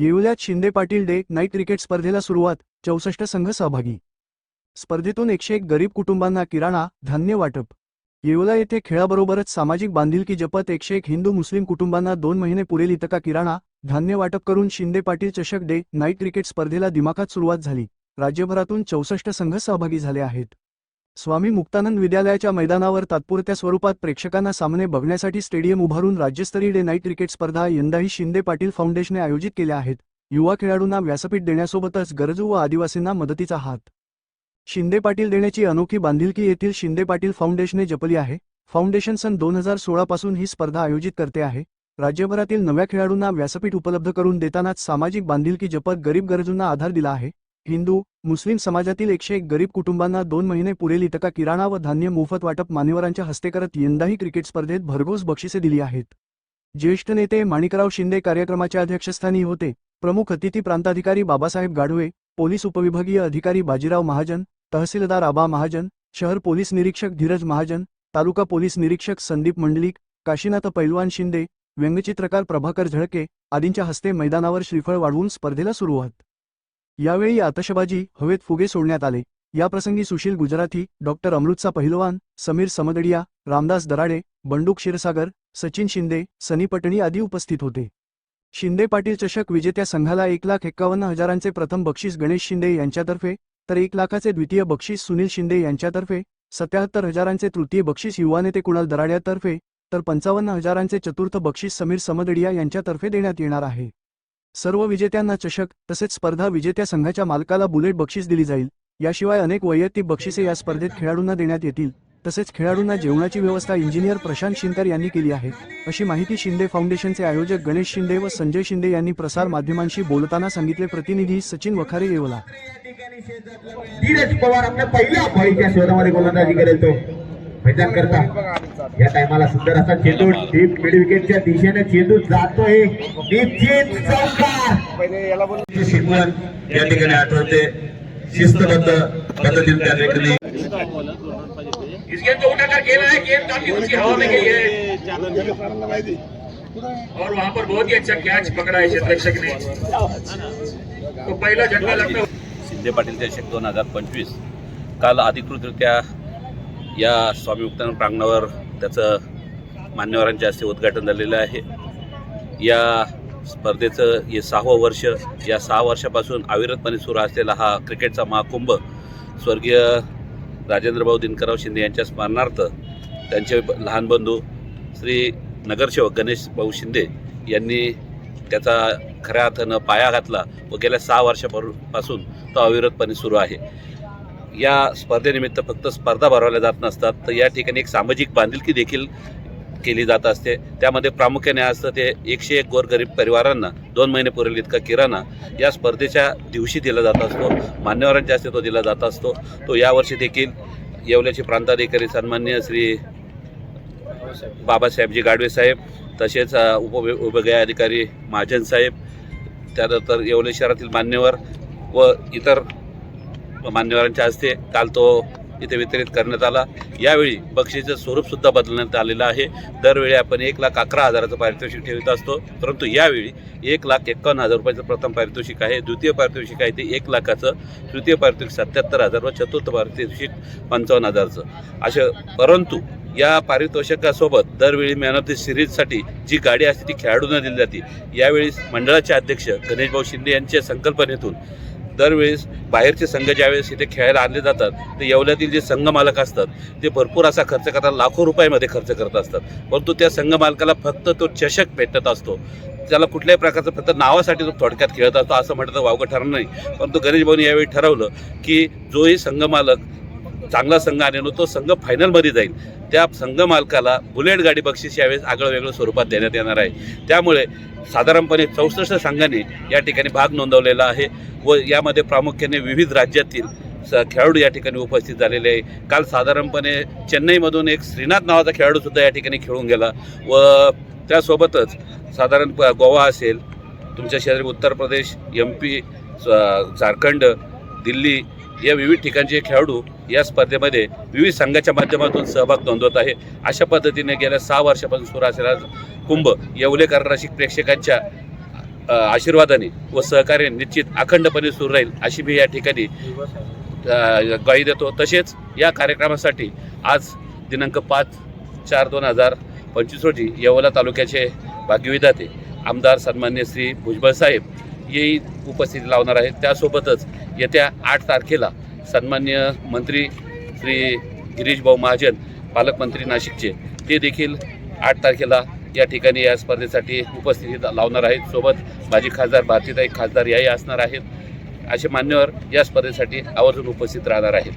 येवल्यात Shinde Patil day night cricket स्पर्धेला सुरुवात चौसष्ट संघ सहभागी. स्पर्धेतून एकशे एक गरीब कुटुंबांना किराणा धान्य वाटप. येवला येथे खेळाबरोबरच सामाजिक बांधिलकी जपत एकशे एक हिंदू मुस्लिम कुटुंबांना दोन महिने पुरेल इतका किराणा धान्य वाटप करून शिंदे पाटील चषक डे नाईट क्रिकेट स्पर्धेला दिमाखात सुरुवात झाली. राज्यभरातून चौसष्ट संघ सहभागी झाले आहेत. स्वामी मुक्तानंद विद्यालयाच्या मैदानावर तात्पुरत्या स्वरूपात प्रेक्षकांना सामने बघण्यासाठी स्टेडियम उभारून राज्यस्तरीय डे नाईट क्रिकेट स्पर्धा यंदाही शिंदे पाटील फाउंडेशनने आयोजित केल्या आहेत. युवा खेळाडूंना व्यासपीठ देण्यासोबतच गरजू व आदिवासींना मदतीचा हात. शिंदे पाटील देण्याची अनोखी बांधिलकी येथील शिंदे पाटील फाउंडेशनने जपली आहे. फाउंडेशन सन दोन हजार सोळा पासून ही स्पर्धा आयोजित करते आहे. राज्यभरातील नव्या खेळाडूंना व्यासपीठ उपलब्ध करून देतानाच सामाजिक बांधिलकी जपत गरीब गरजूंना आधार दिला आहे. हिंदू मुस्लिम समाजातील एकशे एक गरीब कुटुंबांना दोन महिने पुरेल इतका किराणा व धान्य मोफत वाटप मान्यवरांच्या हस्ते करत यंदाही क्रिकेट स्पर्धेत भरघोस बक्षिसे दिली आहेत. ज्येष्ठ नेते माणिकराव शिंदे कार्यक्रमाच्या अध्यक्षस्थानी होते. प्रमुख अतिथी प्रांताधिकारी बाबासाहेब गाढवे पोलीस उपविभागीय अधिकारी बाजीराव महाजन तहसीलदार आबा महाजन शहर पोलीस निरीक्षक धीरज महाजन तालुका पोलीस निरीक्षक संदीप मंडलिक काशीनाथ पैलवान शिंदे व्यंगचित्रकार प्रभाकर झळके आदींच्या हस्ते मैदानावर श्रीफळ वाढवून स्पर्धेला सुरुवात. यावेळी आतषबाजी हवेत फुगे सोडण्यात आले. याप्रसंगी सुशील गुजराथी डॉक्टर अमृतचा पहिलवान समीर समदडिया रामदास दराडे बंडूक क्षीरसागर सचिन शिंदे सनी पटणी आदी उपस्थित होते. शिंदे पाटील चषक विजेत्या संघाला एक लाख एक्कावन्न हजारांचे प्रथम बक्षीस गणेश शिंदे यांच्यातर्फे तर एक लाखाचे द्वितीय बक्षीस सुनील शिंदे यांच्यातर्फे सत्याहत्तर हजारांचे तृतीय बक्षीस युवा नेते कुणाल दराड्यातर्फे तर पंचावन्न हजारांचे चतुर्थ बक्षीस समीर समदडिया यांच्यातर्फे देण्यात येणार आहे. सर्व विजेत्यांना चषक तसेच स्पर्धा विजेत्या संघाच्या मालकाला बुलेट बक्षीस दिली जाईल. याशिवाय अनेक वैयक्तिक बक्षिसे या स्पर्धेत खेळाडूंना देण्यात येतील. तसेच खेळाडूंना जेवणाची व्यवस्था इंजिनियर प्रशांत शिंदर यांनी केली आहे. अशी माहिती शिंदे फाउंडेशनचे आयोजक गणेश शिंदे व संजय शिंदे यांनी प्रसार माध्यमांशी बोलताना सांगितले. प्रतिनिधी सचिन वखारे येवला. पवार आपल्या पहिल्या गोलंदाजी करेल तो. मैदान करता. या टायमाला सुंदर असा चेंडू डीप मिड विकेटच्या दिशेने चेंडू जातोय. निश्चित चौकार. शिकवण या ठिकाणी आठवते. शिस्तबद्ध पद्धतीने त्या ठिकाणी इस गेम को उठाकर खेला है गेम काफी ऊंची हवा में गई है और वहां पर बहुत ही अच्छा कैच पकड़ा है क्षेत्ररक्षक ने. तो पहला झटका लगता शिंदे पाटील चषक दोन हजार पंचवीस. काल अधिकृतरित्या या स्वामी मुक्तानंद प्रांगणावर त्याचं मान्यवरांच्या हस्ते उद्घाटन झालेलं आहे. या स्पर्धेचं हे सहावं वर्ष या सहा वर्षापासून अविरतपणे सुरू असलेला हा क्रिकेटचा महाकुंभ स्वर्गीय राजेंद्रभाऊ दिनकरराव शिंदे यांच्या स्मरणार्थ त्यांचे लहान बंधू श्री नगरसेवक गणेश भाऊ शिंदे यांनी त्याचा खऱ्या अर्थानं पाया घातला व गेल्या सहा वर्षापासून तो अविरतपणे सुरू आहे. या स्पर्धेनिमित्त फक्त स्पर्धा भरवल्या जात नसतात तर या ठिकाणी एक सामाजिक बांधिलकी देखील केली जात असते. त्यामध्ये प्रामुख्याने असतं ते एकशे एक गोरगरीब परिवारांना दोन महिने पुरेल इतका किराणा या स्पर्धेच्या दिवशी दिला जात असतो मान्यवरांच्या हस्ते तो दिला जात असतो. तो यावर्षी देखील येवल्याचे प्रांताधिकारी सन्मान्य श्री बाबासाहेबजी गाडवे साहेब तसेच उप उपविभागीय अधिकारी महाजन साहेब त्यानंतर येवले शहरातील मान्यवर व इतर मान्यवरांच्या हस्ते काल तो इथे वितरित करण्यात आला. यावेळी बक्षीचं स्वरूपसुद्धा बदलण्यात आलेलं आहे. दरवेळी आपण एक लाख अकरा हजाराचं पारितोषिक ठेवत असतो. परंतु यावेळी एक लाख एक्कावन्न हजार रुपयाचं प्रथम पारितोषिक आहे. द्वितीय पारितोषिक आहे ते एक लाखाचं. तृतीय पारितोषिक सत्याहत्तर हजार व चतुर्थ पारितोषिक पंचावन्न हजारचं. असं परंतु या पारितोषिकासोबत दरवेळी मॅन ऑफ द सिरीजसाठी जी गाडी असते ती खेळाडूंना दिली जाते. यावेळी मंडळाचे अध्यक्ष गणेशभाऊ शिंदे यांच्या संकल्पनेतून दरवेळेस बाहेरचे संघ ज्यावेळेस इथे खेळायला आणले जातात ते येवल्यातील जे संघ मालक असतात ते भरपूर असा खर्च करतात लाखो रुपयामध्ये खर्च करत असतात. परंतु त्या संघ मालकाला फक्त तो चषक भेटत असतो. त्याला कुठल्याही प्रकारचं फक्त नावासाठी तो थोडक्यात खेळत असतो असं म्हटलं तर वावगं ठरणार नाही. परंतु गणेश भाऊनी यावेळी ठरवलं की जोही संघ मालक चांगला संघ आणेल तो संघ फायनलमध्ये जाईल. त्या संघ मालकाला बुलेट गाडी बक्षीस यावेळेस आगळं वेगळं स्वरूपात देण्यात येणार आहे. त्यामुळे साधारणपणे चौसष्ट संघांनी या ठिकाणी भाग नोंदवलेला आहे व यामध्ये प्रामुख्याने विविध राज्यातील स खेळाडू या ठिकाणी उपस्थित झालेले आहे. काल साधारणपणे चेन्नईमधून एक श्रीनाथ नावाचा खेळाडूसुद्धा या ठिकाणी खेळून गेला व त्यासोबतच साधारण प- गोवा असेल तुमच्या शेजारी उत्तर प्रदेश एम पी झारखंड दिल्ली या विविध ठिकाणचे खेळाडू या स्पर्धेमध्ये विविध संघाच्या माध्यमातून सहभाग नोंदवत आहे. अशा पद्धतीने गेल्या सहा वर्षापासून सुरू असलेला कुंभ येवलेकर रसिक प्रेक्षकांच्या आशीर्वादाने व सहकार्याने निश्चित अखंडपणे सुरू राहील अशी मी या ठिकाणी ग्वाही देतो. तसेच या कार्यक्रमासाठी आज दिनांक पाच चार दोन हजार पंचवीस रोजी येवला तालुक्याचे भाग्यविधाते आमदार सन्मान्य श्री भुजबळ साहेब येही उपस्थिती लावणार आहेत त्यासोबतच येत्या आठ तारखेला सन्मान्य मंत्री श्री गिरीशभाऊ महाजन पालकमंत्री नाशिकचे ते देखील आठ तारखेला या ठिकाणी या स्पर्धेसाठी उपस्थिती लावणार आहेत. सोबत माजी खासदार भारतीताई खासदार याही असणार आहेत. असे मान्यवर या स्पर्धेसाठी आवर्जून उपस्थित राहणार आहेत.